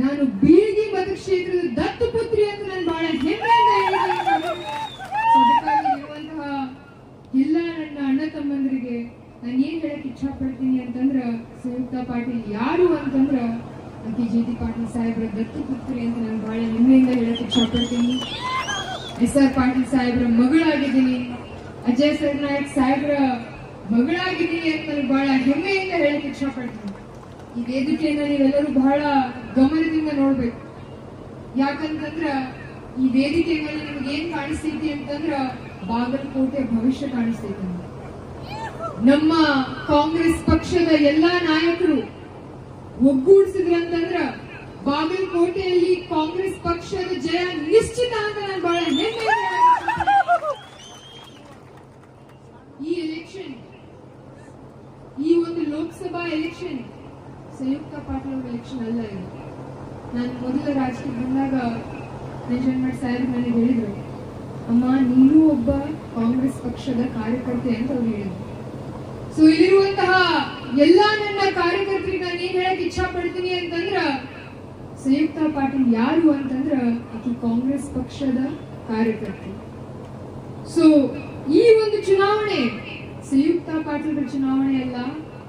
ನಾನು ಬೀಳ್ಗಿ ದತ್ತು ಪುತ್ರಿ ಅಂತ ನಾನು ಬಹಳ ಹೆಮ್ಮೆಯಿಂದ ಅದಕ್ಕಾಗಿ ಇರುವಂತಹ ಎಲ್ಲ ನನ್ನ ಅಣ್ಣ ತಮ್ಮಂದರಿಗೆ ನಾನು ಏನ್ ಹೇಳಕ್ ಇಚ್ಛಾ ಪಡ್ತೀನಿ ಅಂತಂದ್ರ, ಸಂಯುಕ್ತ ಪಾಟೀಲ್ ಯಾರು ಅಂತಂದ್ರ, ಅಂಕಿ ಜ್ಯೋತಿ ಪಾಟೀಲ್ ಸಾಹೇಬ್ರ ದತ್ತು ಪುತ್ರಿ ಅಂತ ನಾನು ಬಹಳ ಹೆಮ್ಮೆಯಿಂದ ಹೇಳಕ್ ಇಚ್ಛಾ ಪಡ್ತೀನಿ ಎಸ್ ಆರ್ ಪಾಟೀಲ್ ಸಾಹೇಬ್ರ ಮಗಳಾಗಿದ್ದೀನಿ. ಅಜಯ್ ಸರ್ನಾಯಕ್ ಸಾಹೇಬ್ರ ಮಗಳಾಗಿದ್ದೀನಿ ಅಂತ ನಾನು ಬಹಳ ಹೆಮ್ಮೆಯಿಂದ ಹೇಳಕ್ ಇಚ್ಛಾ ಪಡ್ತೀನಿ ಈ ವೇದಿಕೆಯನ್ನ ನೀವೆಲ್ಲರೂ ಬಹಳ ಗಮನದಿಂದ ನೋಡ್ಬೇಕು. ಯಾಕಂತಂದ್ರ ಈ ವೇದಿಕೆ ಮೇಲೆ ನಿಮ್ಗೆ ಏನ್ ಕಾಣಿಸ್ತೈತಿ ಅಂತಂದ್ರ ಬಾಗಲಕೋಟೆ ಭವಿಷ್ಯ ಕಾಣಿಸ್ತೈತಿ ನಮ್ಮ ಕಾಂಗ್ರೆಸ್ ಪಕ್ಷದ ಎಲ್ಲಾ ನಾಯಕರು ಒಗ್ಗೂಡಿಸಿದ್ರಂತಂದ್ರ ಬಾಗಲಕೋಟೆಯಲ್ಲಿ ಕಾಂಗ್ರೆಸ್ ಪಕ್ಷದ ಜಯ ನಿಶ್ಚಿತ ಅಂತ ನಾನು ಬಹಳ ಈ ಎಲೆಕ್ಷನ್ ಈ ಒಂದು ಲೋಕಸಭಾ ಎಲೆಕ್ಷನ್ ಅವ್ರ ಎಲೆಕ್ಷನ್ ಅಲ್ಲ ಇದು. ನಾನು ಮೊದಲ ರಾಜಕೀಯ ಬಂದಾಗ ಮೆಜರ್ಮೆಂಟ್ ಸಾಹೇಬ್ ನನಗೆ ಹೇಳಿದ್ರು, ಅಮ್ಮ, ನೀನು ಒಬ್ಬ ಕಾಂಗ್ರೆಸ್ ಪಕ್ಷದ ಕಾರ್ಯಕರ್ತೆ ಅಂತ ಅವ್ರು ಹೇಳಿದ್ರು. ಸೊ ಇಲ್ಲಿರುವಂತಹ ಎಲ್ಲಾ ನನ್ನ ಕಾರ್ಯಕರ್ತರಿಗೆ ನಾನು ಏನ್ ಹೇಳಕ್ ಇಚ್ಛಾ ಪಡ್ತೀನಿ ಅಂತಂದ್ರ, ಸಂಯುಕ್ತ ಪಾಟೀಲ್ ಯಾರು ಅಂತಂದ್ರ ಅಕಿ ಕಾಂಗ್ರೆಸ್ ಪಕ್ಷದ ಕಾರ್ಯಕರ್ತೆ. ಸೊ ಈ ಒಂದು ಚುನಾವಣೆ ಸಂಯುಕ್ತ ಪಾಟೀಲ್ರ ಚುನಾವಣೆ ಅಲ್ಲ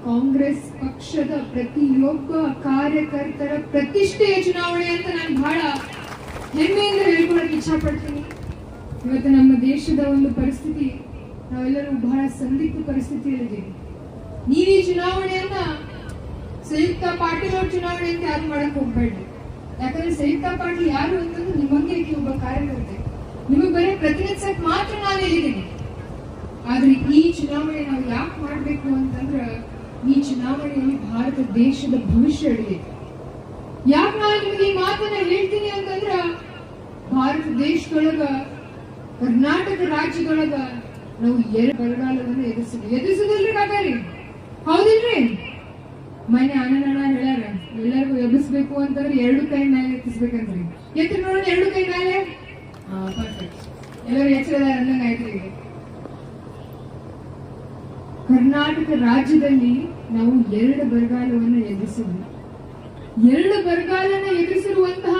ಕಾಂಗ್ರೆಸ್ ಪಕ್ಷದ ಪ್ರತಿಯೊಬ್ಬ ಕಾರ್ಯಕರ್ತರ ಪ್ರತಿಷ್ಠೆಯ ಚುನಾವಣೆ ಅಂತ ನಾನು ಬಹಳ ಹೆಮ್ಮೆಯಿಂದ ಹೇಳ್ಕೊಳಕ್ಕೆ ಇಚ್ಛಾ ಪಡ್ತೀನಿ ಇವತ್ತು ನಮ್ಮ ದೇಶದ ಒಂದು ಪರಿಸ್ಥಿತಿ, ನಾವೆಲ್ಲರೂ ಬಹಳ ಸಂದಿಗ್ಧ ಪರಿಸ್ಥಿತಿಯಲ್ಲಿದ್ದೀವಿ. ನೀವು ಈ ಚುನಾವಣೆಯನ್ನ ಸಂಯುಕ್ತ ಪಾಟೀಲ್ ಅವ್ರ ಚುನಾವಣೆ ಅಂತ ಯಾರು ಮಾಡಕ್ ಹೋಗ್ಬೇಡ್ರಿ. ಯಾಕಂದ್ರೆ ಸಂಯುಕ್ತ ಪಾಟೀಲ್ ಯಾರು ಅಂತಂದ್ರೆ ನಿಮ್ಮಂಗೆ ಒಬ್ಬ ಕಾರ್ಯಕರ್ತೆ. ನಿಮಗೆ ಬರೀ ಪ್ರತಿನಿಧಿಸಕ್ ಮಾತ್ರ ನಾನು ಹೇಳಿದ್ದೀನಿ. ಆದ್ರೆ ಈ ಚುನಾವಣೆ ನಾವು ಯಾಕೆ ಮಾಡ್ಬೇಕು ಅಂತಂದ್ರ ಈ ಚುನಾವಣೆಯಲ್ಲಿ ಭಾರತ ದೇಶದ ಭವಿಷ್ಯ ಹಿಡಿಯೈತೆ ಯಾಕೆ ನಾನು ನಿಮಗೆ ಈ ಮಾತನ್ನ ಹೇಳ್ತೀನಿ ಅಂತಂದ್ರ ಭಾರತ ದೇಶದೊಳಗ, ಕರ್ನಾಟಕ ರಾಜ್ಯದೊಳಗ ನಾವು ಎರಡು ಬರಗಾಲವನ್ನು ಎದುರಿಸಿದ್ವಿ. ಎದುರಿಸೋದಿಲ್ರಿ ಕಾಕಾರಿ ಹೌದಿಲ್ರಿ? ಮನೆ ಅನನನ ಹೇಳ್ಯಾರ, ಎಲ್ಲರಿಗೂ ಎಬ್ಬಿಸ್ಬೇಕು ಅಂತಂದ್ರೆ ಎರಡು ಕೈ ಮೇಲೆ ಎತ್ತಿಸ್ಬೇಕಂತ್ರಿ ಎತ್ತಿ ನೋಡೋಣ ಎರಡು ಕೈ ಮೇಲೆ ಪರ್ಫೆಕ್ಟ್ ಎಲ್ಲರೂ ಎಚ್ಚರದ ಅನ್ನಂಗ ಆಯ್ತು ಕರ್ನಾಟಕ ರಾಜ್ಯದಲ್ಲಿ ನಾವು ಎರಡು ಬರಗಾಲವನ್ನು ಎದುರಿಸಿದ್ವಿ. ಎರಡು ಬರಗಾಲನ ಎದುರಿಸಿರುವಂತಹ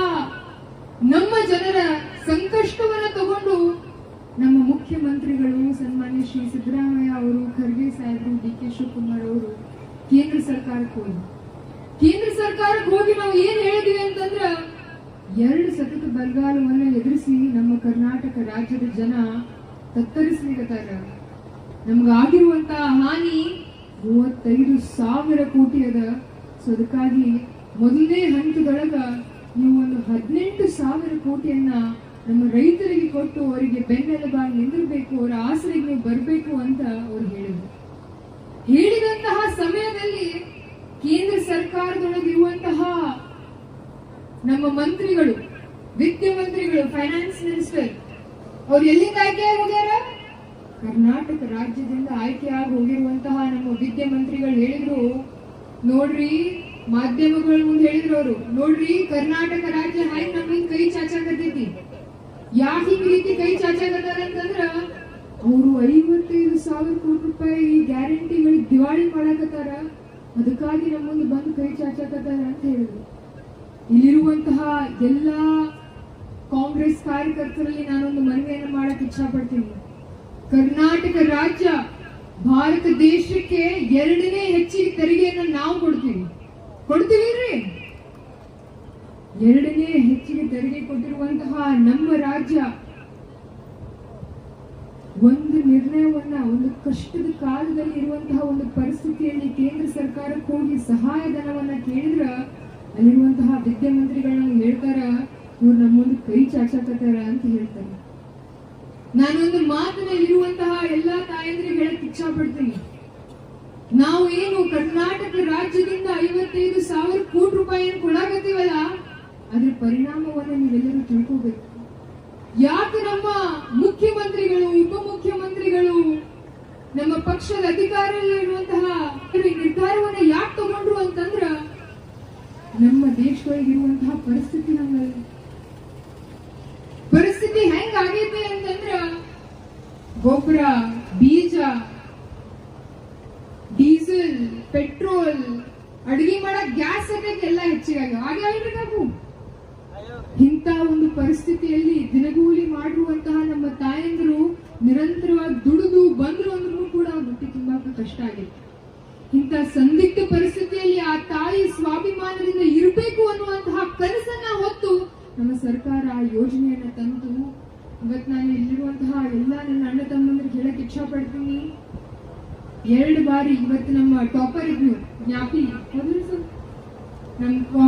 ನಮ್ಮ ಜನರ ಸಂಕಷ್ಟವನ್ನು ತಗೊಂಡು ನಮ್ಮ ಮುಖ್ಯಮಂತ್ರಿಗಳು ಸನ್ಮಾನ್ಯ ಶ್ರೀ ಸಿದ್ದರಾಮಯ್ಯ ಅವರು, ಖರ್ಗೆ ಸಾಹೇಬರು, ಡಿ ಕೆ ಶಿವಕುಮಾರ್ ಅವರು ಕೇಂದ್ರ ಸರ್ಕಾರಕ್ಕೆ ಹೋಗಿ ಕೇಂದ್ರ ಸರ್ಕಾರಕ್ಕೆ ಹೋಗಿ ನಾವು ಏನ್ ಹೇಳಿದೀವಿ ಅಂತಂದ್ರ, ಎರಡು ಸತತ ಬರಗಾಲವನ್ನು ಎದುರಿಸಿ ನಮ್ಮ ಕರ್ನಾಟಕ ರಾಜ್ಯದ ಜನ ತತ್ತರಿಸ್ಲಿಕತ್ತಾರ ನಮ್ಗಾಗಿರುವಂತಹ ಹಾನಿ ಮೂವತ್ತೈದು ಸಾವಿರ ಕೋಟಿ ಅದ. ಸೊ ಅದಕ್ಕಾಗಿ ಮೊದಲನೇ ಹಂತದೊಳಗ ನೀವು ಒಂದು ಹದಿನೆಂಟು ಸಾವಿರ ಕೋಟಿಯನ್ನ ನಮ್ಮ ರೈತರಿಗೆ ಕೊಟ್ಟು ಅವರಿಗೆ ಬೆನ್ನೆಲುಬಾಗಿ ನಿಂದಿರ್ಬೇಕು, ಅವರ ಆಸರೆಗೆ ನೀವು ಬರಬೇಕು ಅಂತ ಅವ್ರು ಹೇಳಿದ್ರು. ಹೇಳಿದಂತಹ ಸಮಯದಲ್ಲಿ ಕೇಂದ್ರ ಸರ್ಕಾರದೊಳಗಿರುವಂತಹ ನಮ್ಮ ಮಂತ್ರಿಗಳು ವಿತ್ತ ಮಂತ್ರಿಗಳು ಫೈನಾನ್ಸ್ ಮಿನಿಸ್ಟರ್ ಅವ್ರು ಎಲ್ಲಿಂದ ಆಯ್ಕೆ ಹೋಗ್ಯಾರ ಕರ್ನಾಟಕ ರಾಜ್ಯದಿಂದ ಆಯ್ಕೆಯಾಗಿ ಹೋಗಿರುವಂತಹ ನಮ್ಮ ವಿದ್ಯಾ ಮಂತ್ರಿಗಳು ಹೇಳಿದ್ರು, ನೋಡ್ರಿ ಮಾಧ್ಯಮಗಳ ಮುಂದೆ ಹೇಳಿದ್ರು ಅವರು, ನೋಡ್ರಿ ಕರ್ನಾಟಕ ರಾಜ್ಯ ಹೆಂಗ್ ನಮ್ಮಿಂದ ಕೈ ಚಾಚಾಕತೈತಿ ಯಾಕೆ ಹಿಂಗ್ ರೀತಿ ಕೈ ಚಾಚಾಕತ್ತಾರ ಅಂತಂದ್ರ ಅವರು ಐವತ್ತೈದು ಸಾವಿರ ಕೋಟಿ ರೂಪಾಯಿ ಗ್ಯಾರಂಟಿಗಳಿಗೆ ದಿವಾಳಿ ಮಾಡಾಕತ್ತಾರ, ಅದಕ್ಕಾಗಿ ನಮ್ಮ ಮುಂದೆ ಬಂದು ಕೈ ಚಾಚಾಕತ್ತಾರ ಅಂತ ಹೇಳಿದ್ರು. ಇಲ್ಲಿರುವಂತಹ ಎಲ್ಲಾ ಕಾಂಗ್ರೆಸ್ ಕಾರ್ಯಕರ್ತರಲ್ಲಿ ನಾನೊಂದು ಮನವಿಯನ್ನು ಮಾಡಕ್ ಇಚ್ಛಾ ಪಡ್ತೀನಿ ಕರ್ನಾಟಕ ರಾಜ್ಯ ಭಾರತ ದೇಶಕ್ಕೆ ಎರಡನೇ ಹೆಚ್ಚಿಗೆ ತೆರಿಗೆಯನ್ನು ನಾವು ಕೊಡ್ತೀವಿ. ಕೊಡ್ತೀವಿಲ್ರಿ ಎರಡನೇ ಹೆಚ್ಚಿಗೆ ತೆರಿಗೆ ಕೊಟ್ಟಿರುವಂತಹ ನಮ್ಮ ರಾಜ್ಯ ಒಂದು ನಿರ್ಣಯವನ್ನ, ಒಂದು ಕಷ್ಟದ ಕಾಲದಲ್ಲಿ ಇರುವಂತಹ ಒಂದು ಪರಿಸ್ಥಿತಿಯಲ್ಲಿ ಕೇಂದ್ರ ಸರ್ಕಾರಕ್ಕೆ ಹೋಗಿ ಸಹಾಯಧನವನ್ನ ಕೇಳಿದ್ರ ಅಲ್ಲಿರುವಂತಹ ವಿದ್ಯಾಮಂತ್ರಿಗಳನ್ನ ಹೇಳ್ತಾರ, ಇವ್ರು ನಮ್ಮ ಕೈ ಚಾಚಾಕತ್ತಾರ ಅಂತ ಹೇಳ್ತಾರೆ. ನಾನೊಂದು ಮಾತನ್ನ ಇರುವಂತಹ ಎಲ್ಲಾ ತಾಯಂದ್ರಿಗೆ ಹೇಳಕ್ ಇಚ್ಛಾ ಪಡ್ತೀನಿ. ನಾವು ಏನು ಕರ್ನಾಟಕ ರಾಜ್ಯದಿಂದ ಐವತ್ತೈದು ಸಾವಿರ ಕೋಟಿ ರೂಪಾಯಿ ಕೊಡಾಕತ್ತೀವಲ್ಲ, ಅದ್ರ ಪರಿಣಾಮವನ್ನ ನೀವೆಲ್ಲರೂ ತಿಳ್ಕೋಬೇಕು. ಯಾಕೆ ನಮ್ಮ ಮುಖ್ಯಮಂತ್ರಿಗಳು, ಉಪಮುಖ್ಯಮಂತ್ರಿಗಳು ನಮ್ಮ ಪಕ್ಷದ ಅಧಿಕಾರದಲ್ಲಿರುವಂತಹ ಇರುವಂತಹ ನಿರ್ಧಾರವನ್ನ ಯಾಕೆ ತಗೊಂಡ್ರು ಅಂತಂದ್ರ, ನಮ್ಮ ದೇಶದೊಳಗಿರುವಂತಹ ಪರಿಸ್ಥಿತಿ ನಮ್ಮಲ್ಲಿ. ಪರಿಸ್ಥಿತಿ ಹೆಂಗ್ ಆಗೈತೆ ಅಂತಂದ್ರ ಗೊಬ್ಬರ ಬೀಜ, ಡೀಸೆಲ್, ಪೆಟ್ರೋಲ್, ಅಡಿಗೆ ಮಾಡಕ್ ಗ್ಯಾಸ್ ಸದ್ಯಕ್ಕೆ ಎಲ್ಲ ಹೆಚ್ಚಿಗಾಗಿ. ಹಾಗೆ ಅಲ್ರಿ ನಾವು ಇಂಥ ಒಂದು ಪರಿಸ್ಥಿತಿಯಲ್ಲಿ ದಿನಗೂಲಿ ಮಾಡಿರುವಂತಹ ನಮ್ಮ ತಾಯಂದ್ರು ನಿರಂತರವಾಗಿ ದುಡಿದು ಬಂದ್ರು ಅಂದ್ರೂ ಕೂಡ ಬುಟ್ಟಿ ತುಂಬಾಕ ಕಷ್ಟ ಆಗಿದೆ. ಇಂತ ಸಂದಿಗ್ಧ ಪರಿಸ್ಥಿತಿಯಲ್ಲಿ ಆ ತಾಯಿ ಸ್ವಾಭಿಮಾನದಿಂದ ಇರಬೇಕು ಅನ್ನುವಂತಹ ಕನಸನ್ನ ಹೊತ್ತು ನಮ್ಮ ಸರ್ಕಾರ ಆ ಯೋಜನೆಯನ್ನ ತಂದು ಇವತ್ತು ನಾನು ಇಲ್ಲಿರುವಂತಹ ಎಲ್ಲ ನನ್ನ ಅಣ್ಣ ತಮ್ಮಂದ್ರಿಗೆ ಹೇಳಕ್ ಇಚ್ಛಾ ಪಡ್ತೀನಿ ಎರಡು ಬಾರಿ ಇವತ್ತು ನಮ್ಮ ಟಾಪರ್ ಇದ್ನು ಜ್ಞಾಪಿ. ಹೌದ್ರಿ ಸರ್ ನಮ್ಮ